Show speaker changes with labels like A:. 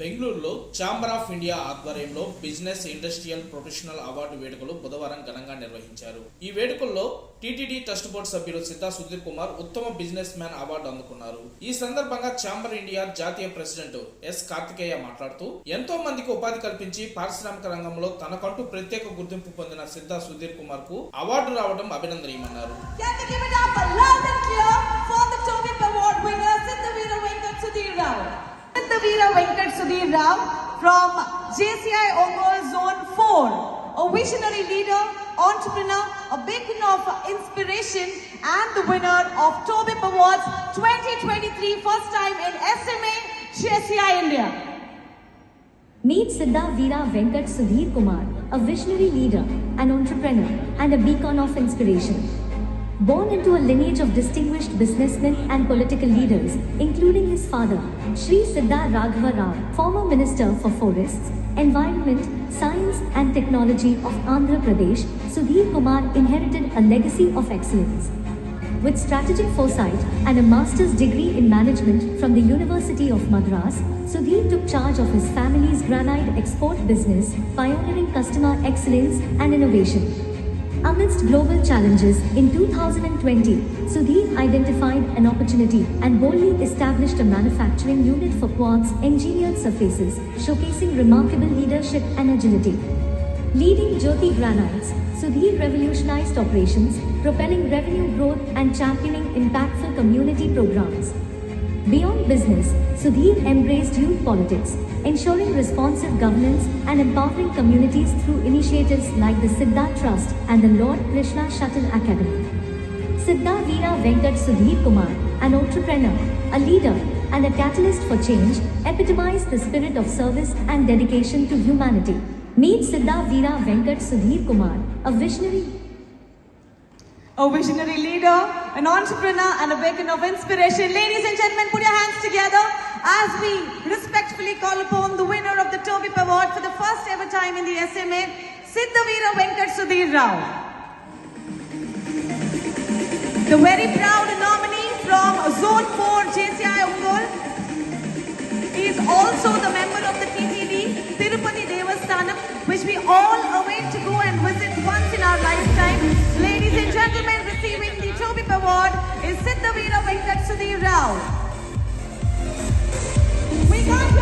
A: బెంగళూరులో chamber of India ఆధ్వర్యంలో business industrial professional award వేడుకలు బుధవారం ఘనంగా నిర్వహించారు. ఈ వేడుకల్లో టీటీడీ ట్రస్ట్ బోర్డు సభ్యులు సిద్ధా సుధీర్ కుమార్ ఉత్తమ బిజినెస్ మ్యాన్ అవార్డు అందుకున్నారు. ఈ సందర్భంగా ఛాంబర్ ఇండియా జాతీయ ప్రెసిడెంట్ ఎస్ కార్తికేయ మాట్లాడుతూ ఎంతో మందికి ఉపాధి కల్పించి పారిశ్రామిక రంగంలో తనకంటూ ప్రత్యేక గుర్తింపు పొందిన సిద్ధా సుధీర్ కుమార్కు అవార్డు రావడం అభినందనీయమన్నారు.
B: From JCI Ongol Zone 4, a visionary leader, entrepreneur, a beacon of inspiration and the winner of Tobin Awards 2023, first time in SMA, JCI India.
C: Meet Siddha Veera Venkat Sudhir Kumar, a visionary leader, an entrepreneur, and a beacon of inspiration. Born into a lineage of distinguished businessmen and political leaders, including his father, Sri Siddha Raghava Rao, former Minister for Forests, Environment, Science and Technology of Andhra Pradesh, Sudhir Kumar inherited a legacy of excellence. With strategic foresight and a master's degree in management from the University of Madras, Sudhir took charge of his family's granite export business, pioneering customer excellence and innovation. Amidst global challenges, in 2020, Sudhir identified an opportunity and boldly established a manufacturing unit for quartz engineered surfaces, showcasing remarkable leadership and agility. Leading Jyoti Granites, Sudhir revolutionized operations, propelling revenue growth and championing impactful community programs. Beyond business, Sudhir embraced youth politics, ensuring responsive governance and empowering communities through initiatives like the Siddha Trust and the Lord Krishna Shuttle Academy. Siddha Veera Venkat Sudhir Kumar, an entrepreneur, a leader, and a catalyst for change, epitomize the spirit of service and dedication to humanity. Meet Siddha Veera Venkat Sudhir Kumar, a visionary
B: a visionary leader, an entrepreneur, and a beacon of inspiration. Ladies and gentlemen, put your hands together as we respectfully call upon the winner of the Tobip Award for the first ever time in the SMA, Siddhavira Venkat Sudhir Rao. The very proud nominee from Zone 4 JCI Ungol is also the member of the TTD Tirupati Devasthanam, which we Siddhavira Rao. We applause.